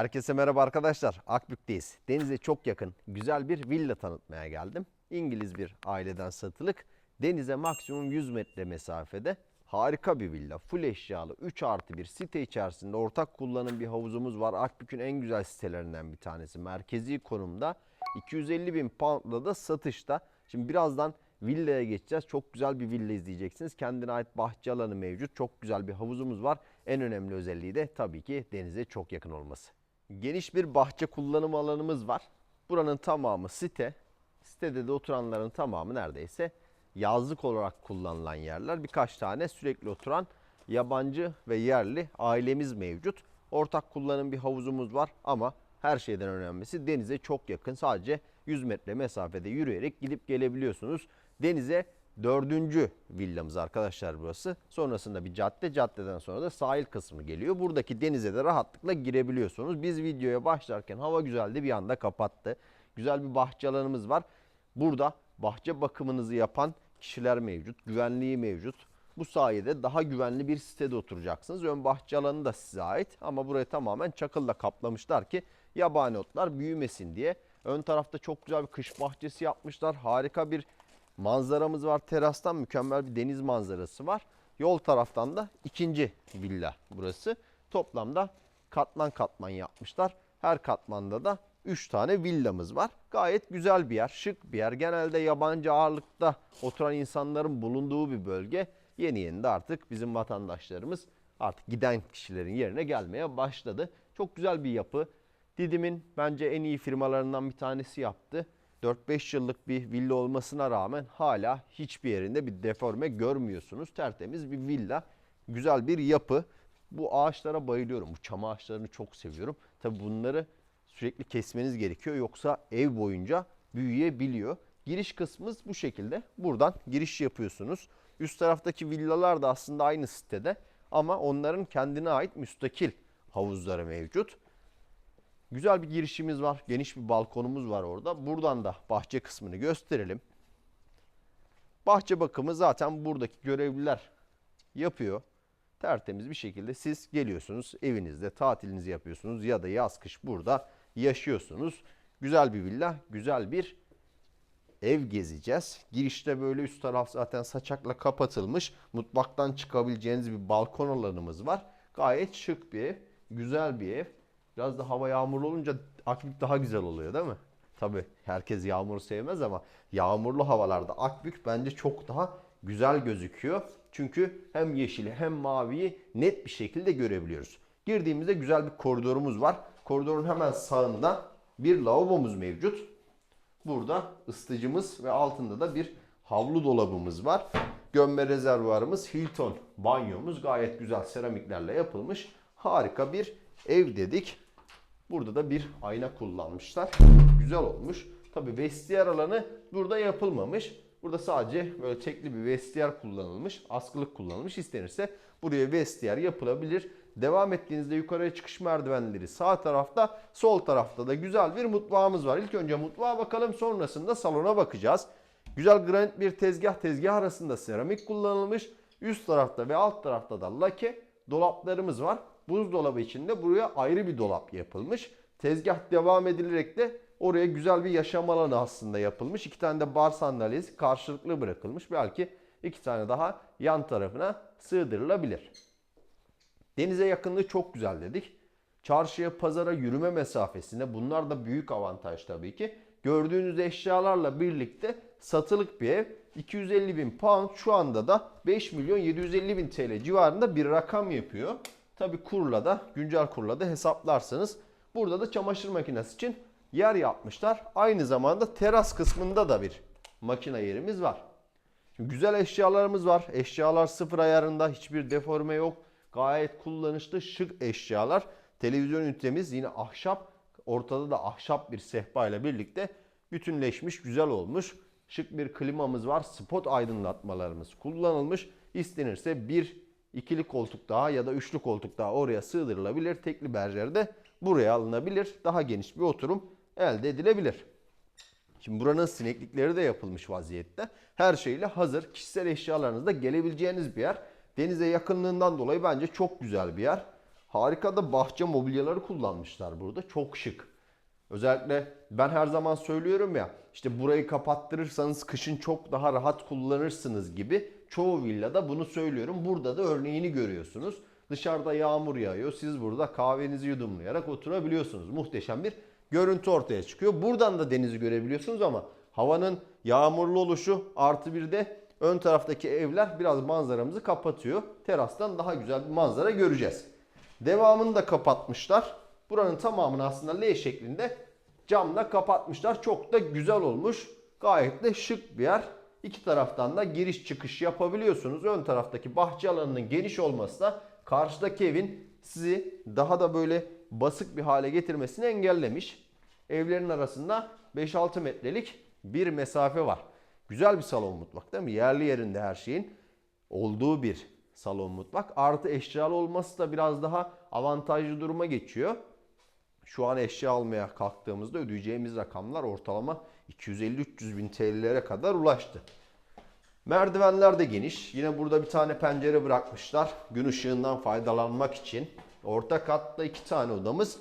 Herkese merhaba arkadaşlar. Akbük'teyiz. Denize çok yakın güzel bir villa tanıtmaya geldim. İngiliz bir aileden satılık. Denize maksimum 100 metre mesafede harika bir villa. Full eşyalı 3 artı bir site içerisinde ortak kullanım bir havuzumuz var. Akbük'ün en güzel sitelerinden bir tanesi. Merkezi konumda 250 bin poundla da satışta. Şimdi birazdan villaya geçeceğiz. Çok güzel bir villa izleyeceksiniz. Kendine ait bahçe alanı mevcut. Çok güzel bir havuzumuz var. En önemli özelliği de tabii ki denize çok yakın olması. Geniş bir bahçe kullanım alanımız var. Buranın tamamı site. Sitede de oturanların tamamı neredeyse yazlık olarak kullanılan yerler. Birkaç tane sürekli oturan yabancı ve yerli ailemiz mevcut. Ortak kullanım bir havuzumuz var ama her şeyden önemlisi denize çok yakın. Sadece 100 metre mesafede yürüyerek gidip gelebiliyorsunuz. Denize dördüncü villamız arkadaşlar burası. Sonrasında bir cadde, caddeden sonra da sahil kısmı geliyor. Buradaki denize de rahatlıkla girebiliyorsunuz. Biz videoya başlarken hava güzeldi bir anda kapattı. Güzel bir bahçe alanımız var. Burada bahçe bakımınızı yapan kişiler mevcut, güvenliği mevcut. Bu sayede daha güvenli bir sitede oturacaksınız. Ön bahçe alanı da size ait ama burayı tamamen çakılla kaplamışlar ki yabani otlar büyümesin diye. Ön tarafta çok güzel bir kış bahçesi yapmışlar. Harika bir manzaramız var. Terastan mükemmel bir deniz manzarası var. Yol taraftan da ikinci villa burası. Toplamda katman katman yapmışlar. Her katmanda da 3 tane villamız var. Gayet güzel bir yer, şık bir yer. Genelde yabancı ağırlıkta oturan insanların bulunduğu bir bölge. Yeni yeni de artık bizim vatandaşlarımız artık giden kişilerin yerine gelmeye başladı. Çok güzel bir yapı. Didim'in bence en iyi firmalarından bir tanesi yaptı. 4-5 yıllık bir villa olmasına rağmen hala hiçbir yerinde bir deforme görmüyorsunuz. Tertemiz bir villa, güzel bir yapı. Bu ağaçlara bayılıyorum. Bu çam ağaçlarını çok seviyorum. Tabi bunları sürekli kesmeniz gerekiyor. Yoksa ev boyunca büyüyebiliyor. Giriş kısmımız bu şekilde. Buradan giriş yapıyorsunuz. Üst taraftaki villalar da aslında aynı sitede. Ama onların kendine ait müstakil havuzları mevcut. Güzel bir girişimiz var. Geniş bir balkonumuz var orada. Buradan da bahçe kısmını gösterelim. Bahçe bakımı zaten buradaki görevliler yapıyor. Tertemiz bir şekilde siz geliyorsunuz evinizde tatilinizi yapıyorsunuz ya da yaz kış burada yaşıyorsunuz. Güzel bir villa, güzel bir ev gezeceğiz. Girişte böyle üst taraf zaten saçakla kapatılmış. Mutfaktan çıkabileceğiniz bir balkon alanımız var. Gayet şık bir ev, güzel bir ev. Biraz da hava yağmurlu olunca Akbük daha güzel oluyor değil mi? Tabii herkes yağmuru sevmez ama yağmurlu havalarda Akbük bence çok daha güzel gözüküyor. Çünkü hem yeşili hem maviyi net bir şekilde görebiliyoruz. Girdiğimizde güzel bir koridorumuz var. Koridorun hemen sağında bir lavabomuz mevcut. Burada ısıtıcımız ve altında da bir havlu dolabımız var. Gömme rezervuarımız, Hilton banyomuz gayet güzel seramiklerle yapılmış. Harika bir ev dedik. Burada da bir ayna kullanmışlar. Güzel olmuş. Tabi vestiyer alanı burada yapılmamış. Burada sadece böyle tekli bir vestiyer kullanılmış. Askılık kullanılmış. İstenirse buraya vestiyer yapılabilir. Devam ettiğinizde yukarıya çıkış merdivenleri sağ tarafta, sol tarafta da güzel bir mutfağımız var. İlk önce mutfağa bakalım sonrasında salona bakacağız. Güzel granit bir tezgah, tezgah arasında seramik kullanılmış. Üst tarafta ve alt tarafta da lake dolaplarımız var. Buzdolabı içinde buraya ayrı bir dolap yapılmış. Tezgah devam edilerek de oraya güzel bir yaşam alanı aslında yapılmış. İki tane de bar sandalyesi karşılıklı bırakılmış. Belki iki tane daha yan tarafına sığdırılabilir. Denize yakınlığı çok güzel dedik. Çarşıya, pazara yürüme mesafesinde bunlar da büyük avantaj tabii ki. Gördüğünüz eşyalarla birlikte satılık bir ev. 250 bin pound şu anda da 5 milyon 750 bin TL civarında bir rakam yapıyor. Tabi kurla da güncel kurla da hesaplarsanız burada da çamaşır makinesi için yer yapmışlar. Aynı zamanda teras kısmında da bir makine yerimiz var. Şimdi güzel eşyalarımız var. Eşyalar sıfır ayarında hiçbir deforme yok. Gayet kullanışlı şık eşyalar. Televizyon ünitemiz yine ahşap. Ortada da ahşap bir sehpa ile birlikte bütünleşmiş, güzel olmuş. Şık bir klimamız var. Spot aydınlatmalarımız kullanılmış. İstenirse bir ikili koltuk daha ya da üçlü koltuk daha oraya sığdırılabilir. Tekli berjer de buraya alınabilir. Daha geniş bir oturum elde edilebilir. Şimdi buranın sineklikleri de yapılmış vaziyette. Her şeyle hazır. Kişisel eşyalarınızda gelebileceğiniz bir yer. Denize yakınlığından dolayı bence çok güzel bir yer. Harika da bahçe mobilyaları kullanmışlar burada. Çok şık. Özellikle ben her zaman söylüyorum ya işte burayı kapattırırsanız kışın çok daha rahat kullanırsınız gibi çoğu villada bunu söylüyorum. Burada da örneğini görüyorsunuz. Dışarıda yağmur yağıyor. Siz burada kahvenizi yudumlayarak oturabiliyorsunuz. Muhteşem bir görüntü ortaya çıkıyor. Buradan da denizi görebiliyorsunuz ama havanın yağmurlu oluşu artı bir de ön taraftaki evler biraz manzaramızı kapatıyor. Terastan daha güzel bir manzara göreceğiz. Devamını da kapatmışlar. Buranın tamamını aslında L şeklinde camla kapatmışlar. Çok da güzel olmuş. Gayet de şık bir yer. İki taraftan da giriş çıkış yapabiliyorsunuz. Ön taraftaki bahçe alanının geniş olması da karşıdaki evin sizi daha da böyle basık bir hale getirmesini engellemiş. Evlerin arasında 5-6 metrelik bir mesafe var. Güzel bir salon mutfak değil mi? Yerli yerinde her şeyin olduğu bir salon mutfak. Artı eşyalı olması da biraz daha avantajlı duruma geçiyor. Şu an eşya almaya kalktığımızda ödeyeceğimiz rakamlar ortalama 250-300 bin TL'lere kadar ulaştı. Merdivenler de geniş. Yine burada bir tane pencere bırakmışlar. Gün ışığından faydalanmak için. Orta katta iki tane odamız.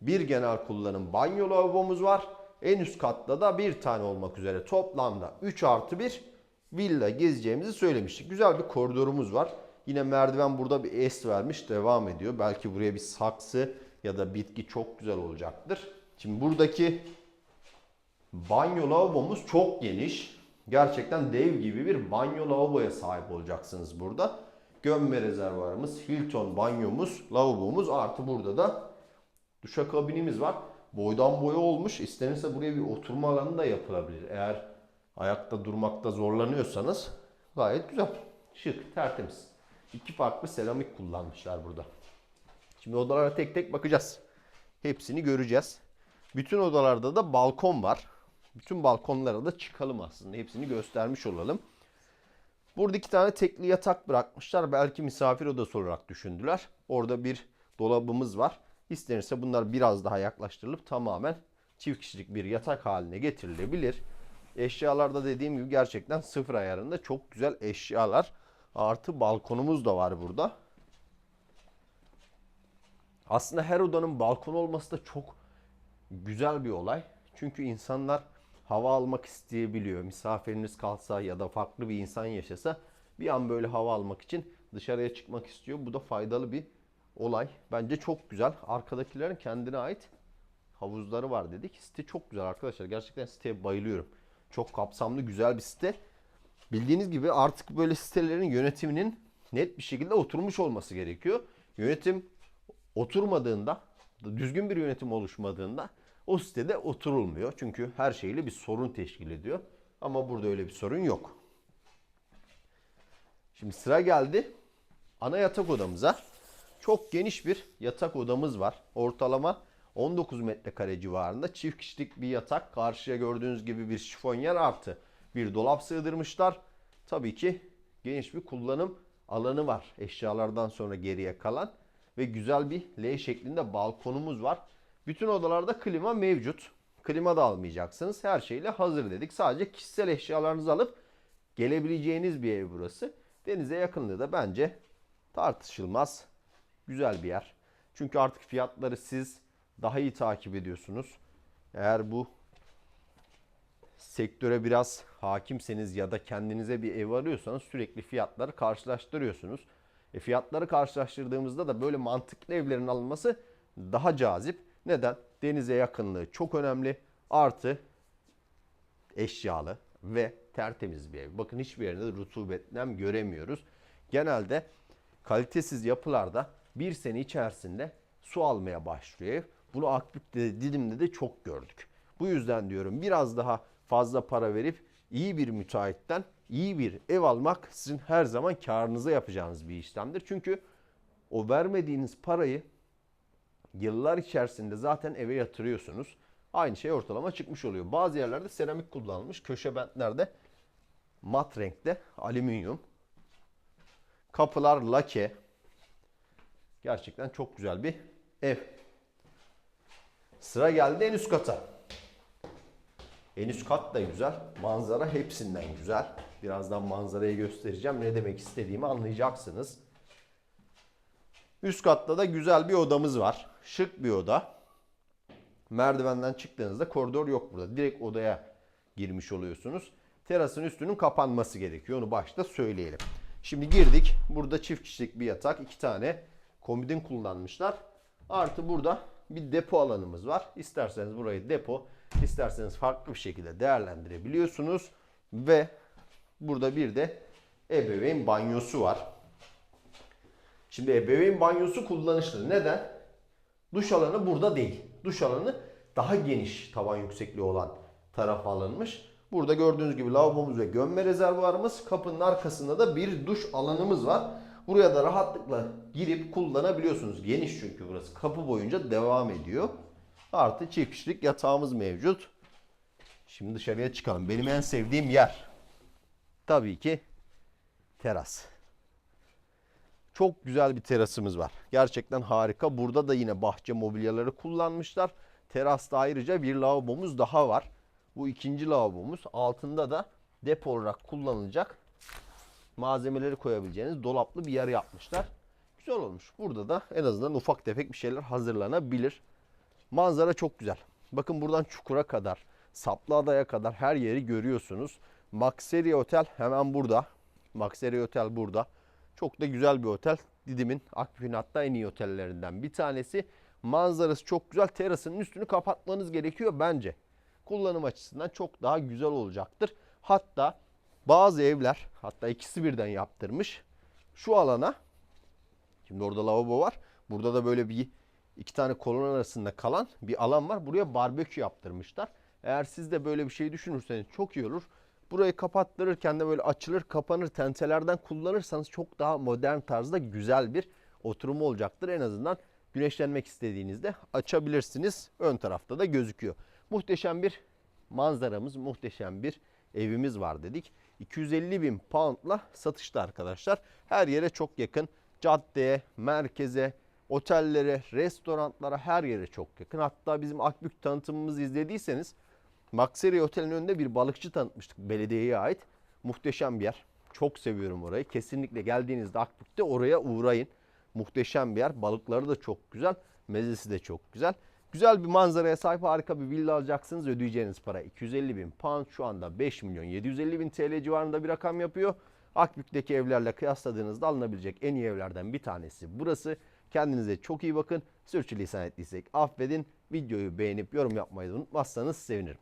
Bir genel kullanım banyo lavabomuz var. En üst katta da bir tane olmak üzere toplamda 3 artı 1 villa gezeceğimizi söylemiştik. Güzel bir koridorumuz var. Yine merdiven burada bir es vermiş devam ediyor. Belki buraya bir saksı ya da bitki çok güzel olacaktır. Şimdi buradaki banyo lavabomuz çok geniş. Gerçekten dev gibi bir banyo lavaboya sahip olacaksınız burada. Gömme rezervuarımız, Hilton banyomuz, lavabomuz artı burada da duşakabinimiz var. Boydan boya olmuş. İstenirse buraya bir oturma alanı da yapılabilir. Eğer ayakta durmakta zorlanıyorsanız gayet güzel. Şık, tertemiz. İki farklı seramik kullanmışlar burada. Şimdi odalara tek tek bakacağız. Hepsini göreceğiz. Bütün odalarda da balkon var. Bütün balkonlara da çıkalım aslında. Hepsini göstermiş olalım. Burada iki tane tekli yatak bırakmışlar. Belki misafir odası olarak düşündüler. Orada bir dolabımız var. İstenirse bunlar biraz daha yaklaştırılıp tamamen çift kişilik bir yatak haline getirilebilir. Eşyalarda dediğim gibi gerçekten sıfır ayarında çok güzel eşyalar. Artı balkonumuz da var burada. Aslında her odanın balkon olması da çok güzel bir olay. Çünkü insanlar hava almak isteyebiliyor. Misafiriniz kalsa ya da farklı bir insan yaşasa bir an böyle hava almak için dışarıya çıkmak istiyor. Bu da faydalı bir olay. Bence çok güzel. Arkadakilerin kendine ait havuzları var dedik. Site çok güzel arkadaşlar. Gerçekten siteye bayılıyorum. Çok kapsamlı güzel bir site. Bildiğiniz gibi artık böyle sitelerin yönetiminin net bir şekilde oturmuş olması gerekiyor. Yönetim oturmadığında, düzgün bir yönetim oluşmadığında o sitede oturulmuyor. Çünkü her şeyle bir sorun teşkil ediyor. Ama burada öyle bir sorun yok. Şimdi sıra geldi ana yatak odamıza. Çok geniş bir yatak odamız var. Ortalama 19 metrekare civarında çift kişilik bir yatak. Karşıya gördüğünüz gibi bir şifonyer artı bir dolap sığdırmışlar. Tabii ki geniş bir kullanım alanı var. Eşyalardan sonra geriye kalan ve güzel bir L şeklinde balkonumuz var. Bütün odalarda klima mevcut. Klima da almayacaksınız. Her şeyle hazır dedik. Sadece kişisel eşyalarınızı alıp gelebileceğiniz bir ev burası. Denize yakınlığı da bence tartışılmaz. Güzel bir yer. Çünkü artık fiyatları siz daha iyi takip ediyorsunuz. Eğer bu sektöre biraz hakimseniz ya da kendinize bir ev arıyorsanız sürekli fiyatları karşılaştırıyorsunuz. E fiyatları karşılaştırdığımızda da böyle mantıklı evlerin alınması daha cazip. Neden? Denize yakınlığı çok önemli. Artı eşyalı ve tertemiz bir ev. Bakın hiçbir yerinde rutubet nem göremiyoruz. Genelde kalitesiz yapılarda bir sene içerisinde su almaya başlıyor ev. Bunu Akbük'te Didim'de de çok gördük. Bu yüzden diyorum biraz daha fazla para verip iyi bir müteahhitten iyi bir ev almak sizin her zaman karınıza yapacağınız bir işlemdir. Çünkü o vermediğiniz parayı yıllar içerisinde zaten eve yatırıyorsunuz. Aynı şey ortalama çıkmış oluyor. Bazı yerlerde seramik kullanılmış. Köşe bentlerde mat renkte alüminyum. Kapılar lake. Gerçekten çok güzel bir ev. Sıra geldi en üst kata. En üst kat da güzel. Manzara hepsinden güzel. Birazdan manzarayı göstereceğim. Ne demek istediğimi anlayacaksınız. Üst katta da güzel bir odamız var. Şık bir oda. Merdivenden çıktığınızda koridor yok burada. Direkt odaya girmiş oluyorsunuz. Terasın üstünün kapanması gerekiyor. Onu başta söyleyelim. Şimdi girdik. Burada çift kişilik bir yatak. iki tane komodin kullanmışlar. Artı burada bir depo alanımız var. İsterseniz burayı depo, isterseniz farklı bir şekilde değerlendirebiliyorsunuz. Ve burada bir de ebeveyn banyosu var. Şimdi ebeveyn banyosu kullanışlı. Neden? Duş alanı burada değil. Duş alanı daha geniş tavan yüksekliği olan tarafa alınmış. Burada gördüğünüz gibi lavabomuz ve gömme rezervuarımız. Kapının arkasında da bir duş alanımız var. Buraya da rahatlıkla girip kullanabiliyorsunuz. Geniş çünkü burası. Kapı boyunca devam ediyor. Artı çift kişilik yatağımız mevcut. Şimdi dışarıya çıkalım. Benim en sevdiğim yer. Tabii ki teras. Çok güzel bir terasımız var. Gerçekten harika. Burada da yine bahçe mobilyaları kullanmışlar. Terasta ayrıca bir lavabomuz daha var. Bu ikinci lavabomuz. Altında da depo olarak kullanılacak malzemeleri koyabileceğiniz dolaplı bir yer yapmışlar. Güzel olmuş. Burada da en azından ufak tefek bir şeyler hazırlanabilir. Manzara çok güzel. Bakın buradan çukura kadar, saplı adaya kadar her yeri görüyorsunuz. Maxeria Otel hemen burada. Maxeria Otel burada. Çok da güzel bir otel. Didim'in Akbif'in hatta en iyi otellerinden bir tanesi. Manzarası çok güzel. Terasının üstünü kapatmanız gerekiyor bence. Kullanım açısından çok daha güzel olacaktır. Hatta bazı evler hatta ikisi birden yaptırmış. Şu alana şimdi orada lavabo var. Burada da böyle bir iki tane kolon arasında kalan bir alan var. Buraya barbekü yaptırmışlar. Eğer siz de böyle bir şey düşünürseniz çok iyi olur. Burayı kapattırırken de böyle açılır kapanır tentelerden kullanırsanız çok daha modern tarzda güzel bir oturum olacaktır. En azından güneşlenmek istediğinizde açabilirsiniz. Ön tarafta da gözüküyor. Muhteşem bir manzaramız, muhteşem bir evimiz var dedik. 250 bin poundla satışta arkadaşlar. Her yere çok yakın. Caddeye, merkeze, otellere, restoranlara her yere çok yakın. Hatta bizim Akbük tanıtımımızı izlediyseniz Maxeri Otel'in önünde bir balıkçı tanıtmıştık belediyeye ait. Muhteşem bir yer. Çok seviyorum orayı. Kesinlikle geldiğinizde Akbük'te oraya uğrayın. Muhteşem bir yer. Balıkları da çok güzel. Mezesi de çok güzel. Güzel bir manzaraya sahip harika bir villa alacaksınız. Ödeyeceğiniz para 250 bin pound şu anda 5 milyon 750 bin TL civarında bir rakam yapıyor. Akbük'teki evlerle kıyasladığınızda alınabilecek en iyi evlerden bir tanesi burası. Kendinize çok iyi bakın. Sürçülisan ettiysek affedin. Videoyu beğenip yorum yapmayı unutmazsanız sevinirim.